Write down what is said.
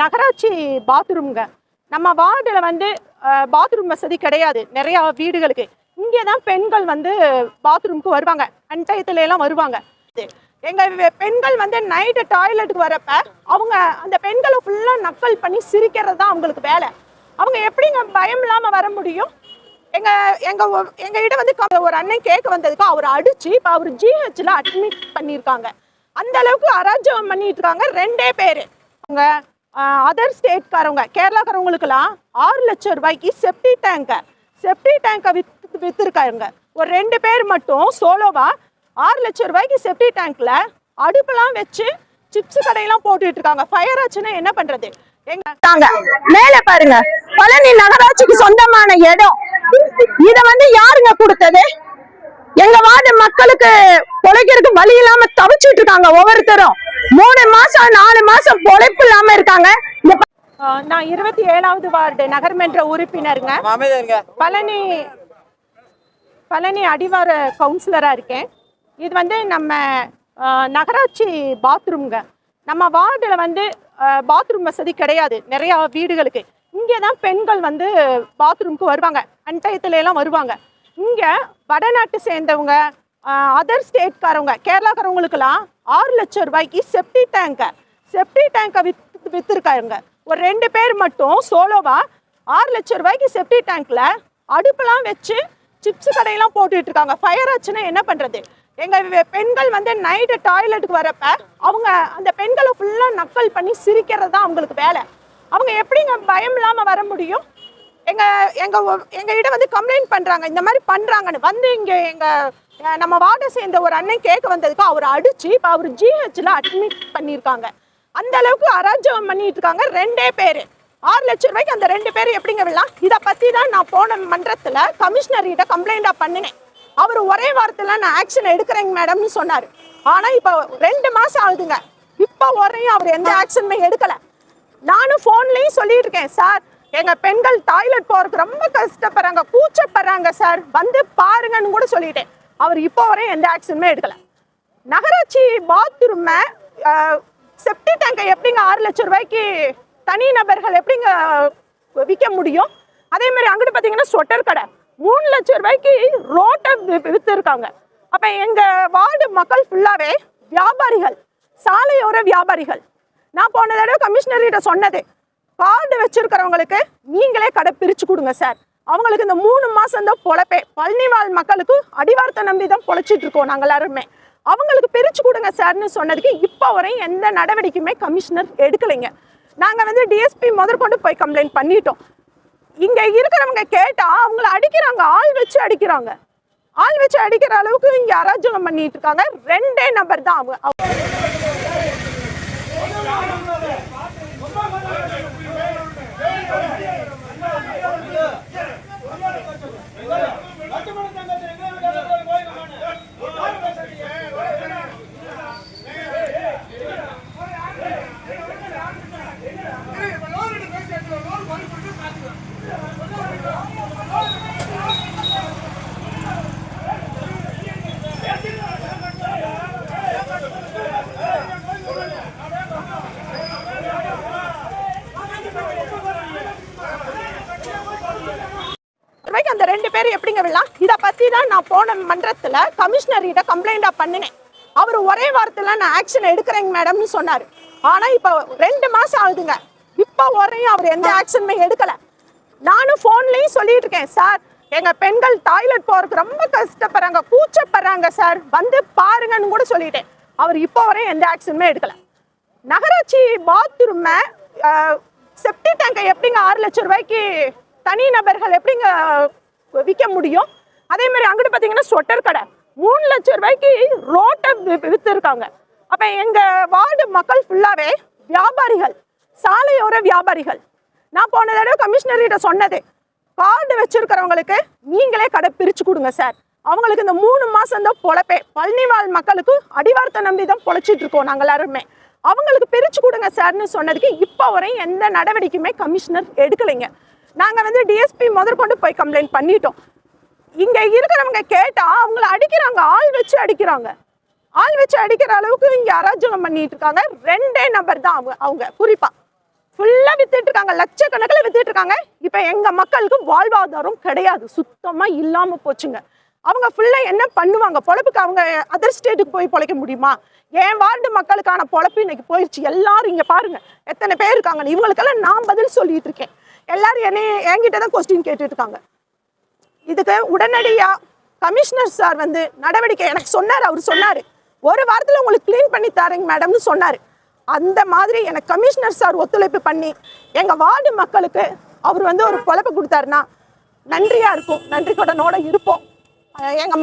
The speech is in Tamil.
நகராட்சி பாத்ரூம்ங்க. நம்ம வார்டில் வந்து பாத்ரூம் வசதி கிடையாது. நிறையா வீடுகளுக்கு. இங்கே தான் பெண்கள் வந்து பாத்ரூமுக்கு வருவாங்க. அன்டயத்துல எல்லாம் வருவாங்க. எங்கள் பெண்கள் வந்து நைட்டு டாய்லெட்டுக்கு வரப்ப அவங்க அந்த பெண்களை ஃபுல்லாக நக்கல் பண்ணி சிரிக்கிறது தான் அவங்களுக்கு வேலை. அவங்க எப்படிங்க பயம் இல்லாமல் வர முடியும்? எங்கள் எங்கள் ஒ- வந்து க- ஒரு அண்ணன் கேட்க வந்ததுக்கு அவர் அடித்து இப்போ அவர் ஜிஹெச்ல அட்மிட் பண்ணியிருக்காங்க. அந்த அளவுக்கு அராஜகம் பண்ணிட்டு இருக்காங்க. ரெண்டே பேர். அவங்க அதர் ஸ்டேட்காரவங்க கேரளாக்காரவங்களுக்கெல்லாம் ஆறு லட்சம் ரூபாய்க்கு செப்டி டேங்கை செப்டி டேங்கை வித்து வித்துருக்காங்க ஒரு ரெண்டு பேர் மட்டும் சோலோவா ஆறு லட்சம் ரூபாய்க்கு செப்டி டேங்க்கில் அடுப்பெல்லாம் வச்சு சிப்ஸ் கடையெல்லாம் போட்டுட்டு இருக்காங்க ஃபயர் ஆச்சுன்னா என்ன பண்ணுறது எங்க தாங்க மேல பாருங்க. பழனி நகராட்சிக்கு சொந்தமான இடம். இத வந்து யாருங்க கொடுத்தது? எங்க வார்டு மக்களுக்கு பொழைக்கிறதுக்கு வழி இல்லாம தவிச்சிட்டு இருக்காங்க ஒவ்வொருத்தரும். மூணு மாசம் நாலு மாசம் பொழைப்பு இல்லாம இருக்காங்க. நான் இருபத்தி ஏழாவது வார்டு நகர்மன்ற உறுப்பினருங்க. பழனி பழனி அடிவார கவுன்சிலராக இருக்கேன். இது வந்து நம்ம நகராட்சி பாத்ரூம்ங்க நம்ம வார்டில் வந்து பாத்ரூம் வசதி கிடையாது நிறையா வீடுகளுக்கு. இங்கே தான் பெண்கள் வந்து பாத்ரூமுக்கு வருவாங்க. அன்டயத்துல எல்லாம் வருவாங்க. இங்கே வடநாட்டு சேர்ந்தவங்க அதர் ஸ்டேட்காரவங்க கேரளாக்காரவங்களுக்குலாம் ஆறு லட்சம் ரூபாய்க்கு செப்டி டேங்கை செப்டி டேங்கை வித்து விற்றுருக்காங்க ஒரு ரெண்டு பேர் மட்டும் சோலோவாக ஆறு லட்சம் ரூபாய்க்கு செப்டி டேங்கில் அடுப்பெல்லாம் வச்சு சிப்ஸ் கடையெல்லாம் போட்டுட்டு இருக்காங்க ஃபயர் ஆச்சுன்னா என்ன பண்ணுறது எங்கள் பெண்கள் வந்து நைட்டு டாய்லெட்டுக்கு வரப்ப அவங்க அந்த பெண்களை ஃபுல்லாக நக்கல் பண்ணி சிரிக்கிறது தான் அவங்களுக்கு வேலை. அவங்க எப்படிங்க பயம் இல்லாமல் வர முடியும்? எங்கள் எங்கள் எங்கள் எங்க வந்து கம்ப்ளைண்ட் பண்ணுறாங்க இந்த மாதிரி பண்ணுறாங்கன்னு வந்து இங்கே எங்கள் நம்ம வார்டை சேர்ந்த ஒரு அண்ணன் கேட்க வந்ததுக்கு அவர் அடிச்சு இப்போ அவர் ஜிஹெச்சில் அட்மிட் பண்ணியிருக்காங்க. அந்த அளவுக்கு அராஜகம் பண்ணிட்டு இருக்காங்க ரெண்டே பேர். ஆறு லட்சம் ரூபாய்க்கு அந்த ரெண்டு பேரும் எப்படிங்க விடலாம்? இதை பற்றி தான் நான் போன மன்றத்தில் கமிஷனர் கம்ப்ளைண்ட்டாக பண்ணினேன். அவர் ஒரே வாரத்தில் நான் ஆக்ஷன் எடுக்கிறேங்க மேடம்னு சொன்னார். ஆனால் இப்போ ரெண்டு மாதம் ஆகுதுங்க. இப்போ வரையும் அவர் எந்த ஆக்ஷனுமே எடுக்கலை. நானும் ஃபோன்லேயும் சொல்லிட்டு இருக்கேன் சார் எங்க பெண்கள் டாய்லெட் போறதுக்கு ரொம்ப கஷ்டப்படுறாங்க கூச்சப்படுறாங்க சார். வந்து பாருங்கன்னு கூட சொல்லிட்டேன். அவர் இப்போ வரையும் எந்த ஆக்ஷனுமே எடுக்கல. நகராட்சி பாத்ரூமை செப்டி டேங்கை எப்படிங்க ஆறு லட்சம் ரூபாய்க்கு தனி நபர்கள் எப்படிங்க விற்க முடியும்? அதே மாதிரி அங்கிட்டு பார்த்தீங்கன்னா ஸ்வெட்டர் கடை. மூணு லட்சம் ரூபாய்க்கு ரோட்டை விற்றுருக்காங்க அப்போ எங்கள் வார்டு மக்கள் ஃபுல்லாகவே வியாபாரிகள் சாலையோர வியாபாரிகள். நான் போன தடவை கமிஷனர்கிட்ட சொன்னது கார்டு வச்சுருக்கிறவங்களுக்கு நீங்களே கடை பிரித்து கொடுங்க சார். அவங்களுக்கு இந்த மூணு மாதம் தான் பொழப்பே. பழனிவாழ் மக்களுக்கு அடிவாரத்தை நம்பி தான் பொழைச்சிட்டு இருக்கோம் நாங்கள் எல்லாருமே. அவங்களுக்கு பிரிச்சு கொடுங்க சார்னு சொன்னதுக்கு இப்போ வரையும் எந்த நடவடிக்கையுமே கமிஷனர் எடுக்கலைங்க. நாங்கள் வந்து டிஎஸ்பி முதற்கொண்டு போய் கம்ப்ளைண்ட் பண்ணிட்டோம். இங்கே இருக்கிறவங்க கேட்டால் அவங்கள அடிக்கிறாங்க. ஆள் வச்சு அடிக்கிறாங்க. ஆள் வச்சு அடிக்கிற அளவுக்கு இங்கே அராஜகம் பண்ணிட்டு இருக்காங்க. ரெண்டே நபர் தான் அவங்க. அவங்க- பேர் எப்படிங்க விடலாம் இதை பத்தி தான் நான் போன மன்றத்துல கமிஷனர் கிட்ட பண்ணினேன். அவர் ஒரே வாரத்துல நான் ஆக்ஷன் எடுக்கிறேங்க மேடம்னு சொன்னாரு. ஆனா இப்போ ரெண்டு மாசம் ஆகுதுங்க. இப்போ வரையும் அவர் எந்த ஆக்ஷனுமே எடுக்கல. நானும் ஃபோன்லேயும் சொல்லிட்டு இருக்கேன் சார் எங்க பெண்கள் டாய்லெட் போறதுக்கு ரொம்ப கஷ்டப்படுறாங்க கூச்சப்படுறாங்க சார். வந்து பாருங்கன்னு கூட சொல்லிட்டேன். அவர் இப்போ வரையும் எந்த ஆக்ஷனுமே எடுக்கல. நகராட்சி பாத்ரூமை செப்டி டேங்கை எப்படிங்க ஆறு லட்சம் ரூபாய்க்கு தனி நபர்கள் எப்படிங்க விற்க முடியும். அதே மாதிரி அங்கிட்டு பார்த்தீங்கன்னா ஸ்வெட்டர் கடை. மூணு லட்சம் ரூபாய்க்கு ரோட்டை விற்றுருக்காங்க அப்போ எங்கள் வார்டு மக்கள் ஃபுல்லாகவே வியாபாரிகள் சாலையோர வியாபாரிகள். நான் போன தடவை கமிஷனர்கிட்ட சொன்னதே சொன்னது கார்டு வச்சிருக்கிறவங்களுக்கு நீங்களே கடை பிரித்து கொடுங்க சார் அவங்களுக்கு இந்த மூணு மாதந்தான் தான் பொழப்பே. பழனிவாழ் மக்களுக்கு அடிவாரத்தை நம்பி தான் பொழைச்சிட்டு இருக்கோம் நாங்கள் எல்லாருமே. அவங்களுக்கு பிரித்து கொடுங்க சார்னு சொன்னதுக்கு இப்போ வரையும் எந்த நடவடிக்கையுமே கமிஷனர் எடுக்கலைங்க. நாங்கள் வந்து டிஎஸ்பி முதற்கொண்டு போய் கம்ப்ளைண்ட் பண்ணிட்டோம். இங்கே இருக்கிறவங்க கேட்டால் அவங்கள அடிக்கிறாங்க. ஆள் வச்சு அடிக்கிறாங்க. ஆள் வச்சு அடிக்கிற அளவுக்கு இங்கே அராஜகம் பண்ணிட்டு இருக்காங்க. ரெண்டே நபர் தான் அவங்க அவங்க. குறிப்பாக ஃபுல்லாக வித்துட்டு இருக்காங்க. லட்சக்கணக்கில் வித்துட்டு இருக்காங்க. இப்போ எங்கள் மக்களுக்கு வாழ்வாதாரம் கிடையாது. சுத்தமாக இல்லாமல் போச்சுங்க. அவங்க ஃபுல்லாக என்ன பண்ணுவாங்க? பொழப்புக்கு அவங்க அதர் ஸ்டேட்டுக்கு போய் பொழைக்க முடியுமா? என் வார்டு மக்களுக்கான பொழப்பு இன்னைக்கு போயிடுச்சு எல்லாரும் இங்கே பாருங்க. எத்தனை பேர் இருக்காங்கன்னு. இவங்களுக்கெல்லாம் நான் பதில் சொல்லிட்டு இருக்கேன். எல்லாரும் என்னை என்கிட்ட தான் கொஸ்டின் கேட்டுட்டு இருக்காங்க இதுக்கு உடனடியாக கமிஷனர் சார் வந்து நடவடிக்கை எனக்கு சொன்னார் அவர் சொன்னார். ஒரு வாரத்தில் உங்களுக்கு க்ளீன் பண்ணி தரேங்க மேடம்னு சொன்னார். அந்த மாதிரி எனக்கு கமிஷனர் சார் ஒத்துழைப்பு பண்ணி எங்கள் வார்டு மக்களுக்கு அவர் வந்து ஒரு பொழப்பு கொடுத்தாருன்னா நன்றியாக இருக்கும். நன்றி கடனோட இருப்போம். எங்கள்